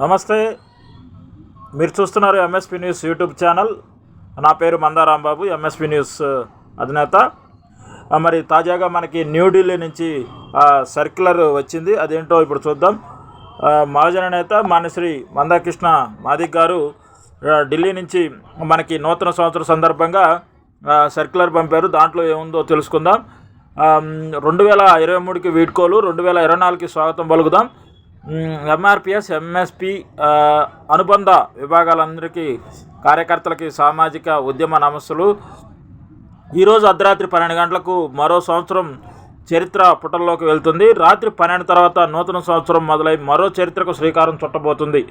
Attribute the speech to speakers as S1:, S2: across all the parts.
S1: నమస్తే. మీరు చూస్తున్నారు ఎంఎస్పి న్యూస్ యూట్యూబ్ ఛానల్ నా పేరు మందారాంబాబు ఎంఎస్పి న్యూస్ uh, అధినేత. మరి తాజాగా మనకి న్యూఢిల్లీ నుంచి సర్క్యులర్ వచ్చింది. అదేంటో ఇప్పుడు చూద్దాం. మహాజన నేత మాన్యశ్రీ మందాకృష్ణ మాదిక్ గారు ఢిల్లీ నుంచి మనకి నూతన సంవత్సరం సందర్భంగా సర్క్యులర్ పంపారు. దాంట్లో ఏముందో తెలుసుకుందాం. రెండు వేల ఇరవై మూడుకి వీడ్కోలు రెండు వేల ఇరవై నాలుగుకి స్వాగతం పలుకుదాం. ఎంఆర్పిఎస్ ఎంఎస్పి అనుబంధ విభాగాలందరికీ కార్యకర్తలకి సామాజిక ఉద్యమ నమస్సులు. ఈరోజు అర్ధరాత్రి పన్నెండు గంటలకు మరో సంవత్సరం చరిత్ర పుటల్లోకి వెళ్తుంది. రాత్రి పన్నెండు తర్వాత నూతన సంవత్సరం మొదలై మరో చరిత్రకు శ్రీకారం చుట్టబోతుంది.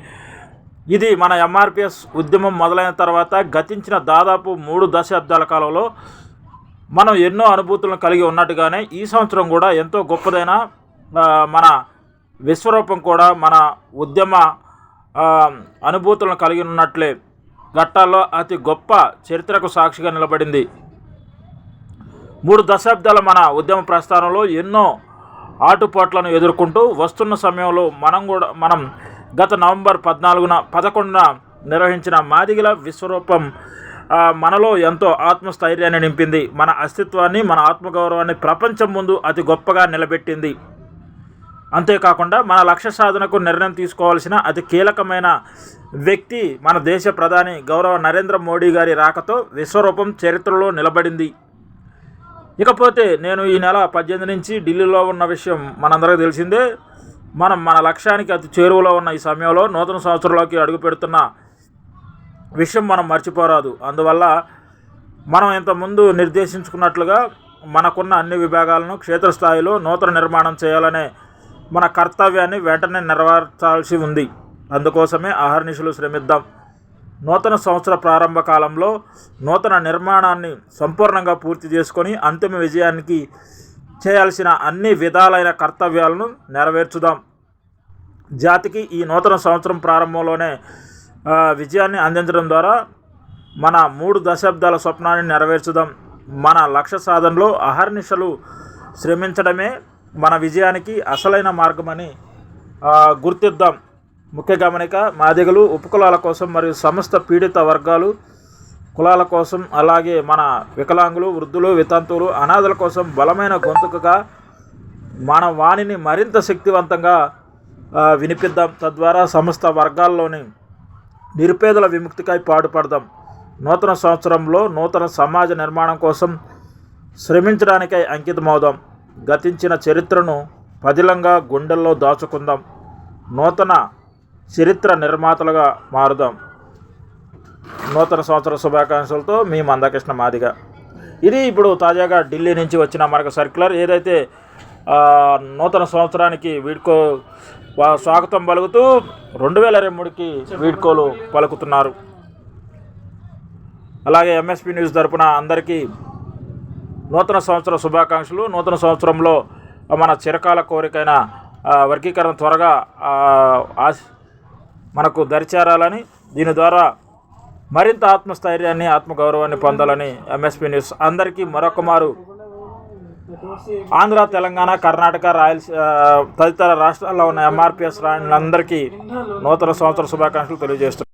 S1: ఇది మన ఎంఆర్పిఎస్ ఉద్యమం మొదలైన తర్వాత గతించిన దాదాపు మూడు దశాబ్దాల కాలంలో మనం ఎన్నో అనుభూతులను కలిగి ఉన్నట్టుగానే ఈ సంవత్సరం కూడా ఎంతో గొప్పదైన మన విశ్వరూపం కూడా మన ఉద్యమ అనుభూతులను కలిగి ఉన్నట్లే ఘట్టాల్లో అతి గొప్ప చరిత్రకు సాక్షిగా నిలబడింది. మూడు దశాబ్దాల మన ఉద్యమ ప్రస్థానంలో ఎన్నో ఆటుపోట్లను ఎదుర్కొంటూ వస్తున్న సమయంలో మనం కూడా మనం గత నవంబర్ పద్నాలుగున పదకొండున నిర్వహించిన మాదిగల విశ్వరూపం మనలో ఎంతో ఆత్మస్థైర్యాన్ని నింపింది. మన అస్తిత్వాన్ని మన ఆత్మగౌరవాన్ని ప్రపంచం ముందు అతి గొప్పగా నిలబెట్టింది. అంతేకాకుండా మన లక్ష్య సాధనకు నిర్ణయం తీసుకోవాల్సిన అతి కీలకమైన వ్యక్తి మన దేశ ప్రధాని గౌరవ నరేంద్ర మోడీ గారి రాకతో విశ్వరూపం చరిత్రలో నిలబడింది. ఇకపోతే నేను ఈ నెల పద్దెనిమిది నుంచి ఢిల్లీలో ఉన్న విషయం మనందరికీ తెలిసిందే. మనం మన లక్ష్యానికి అతి చేరువలో ఉన్న ఈ సమయంలో నూతన సంవత్సరంలోకి అడుగు పెడుతున్న విషయం మనం మర్చిపోరాదు. అందువల్ల మనం ఇంతకుముందు నిర్దేశించుకున్నట్లుగా మనకున్న అన్ని విభాగాలను క్షేత్రస్థాయిలో నూతన నిర్మాణం చేయాలనే మన కర్తవ్యాన్ని వెంటనే నెరవేర్చాల్సి ఉంది. అందుకోసమే అహర్నిశలు శ్రమిద్దాం. నూతన సంవత్సర ప్రారంభ కాలంలో నూతన నిర్మాణాన్ని సంపూర్ణంగా పూర్తి చేసుకొని అంతిమ విజయానికి చేయాల్సిన అన్ని విధాలైన కర్తవ్యాలను నెరవేర్చుదాం. జాతికి ఈ నూతన సంవత్సరం ప్రారంభంలోనే విజయాన్ని అందించడం ద్వారా మన మూడు దశాబ్దాల స్వప్నాన్ని నెరవేర్చుదాం. మన లక్ష్య సాధనలో అహర్నిశలు శ్రమించడమే మన విజయానికి అసలైన మార్గమని గుర్తిద్దాం. ముఖ్య గమనిక మాదిగలు ఉపకులాల కోసం మరియు సమస్త పీడిత వర్గాలు కులాల కోసం అలాగే మన వికలాంగులు వృద్ధులు వితంతువులు అనాథల కోసం బలమైన గొంతుకగా మన వాణిని మరింత శక్తివంతంగా వినిపిద్దాం. తద్వారా సమస్త వర్గాల్లోని నిరుపేదల విముక్తికై పాటుపడదాం. నూతన సంవత్సరంలో నూతన సమాజ నిర్మాణం కోసం శ్రమించడానికై అంకితమవుదాం. గతించిన చరిత్రను పదిలంగా గుండెల్లో దాచుకుందాం. నూతన చరిత్ర నిర్మాతలుగా మారుదాం. నూతన సంవత్సర శుభాకాంక్షలతో మీ మందకృష్ణ మాదిగ. ఇది ఇప్పుడు తాజాగా ఢిల్లీ నుంచి వచ్చిన మనకు సర్క్యులర్. ఏదైతే నూతన సంవత్సరానికి వీడ్కో స్వాగతం పలుకుతూ రెండు వేల ఇరవై మూడుకి వీడ్కోలు పలుకుతున్నారు. అలాగే ఎంఎస్పి న్యూస్ తరపున అందరికీ నూతన సంవత్సర శుభాకాంక్షలు. నూతన సంవత్సరంలో మన చిరకాల కోరికైన వర్గీకరణ త్వరగా మనకు దరిచేరాలని దీని ద్వారా మరింత ఆత్మస్థైర్యాన్ని ఆత్మగౌరవాన్ని పొందాలని ఎంఎస్పి న్యూస్ అందరికీ మరొక మారు. ఆంధ్ర తెలంగాణ కర్ణాటక రాయలసీ తదితర రాష్ట్రాల్లో ఉన్న ఎంఆర్పిఎస్ రాయలందరికీ నూతన సంవత్సర శుభాకాంక్షలు తెలియజేస్తున్నారు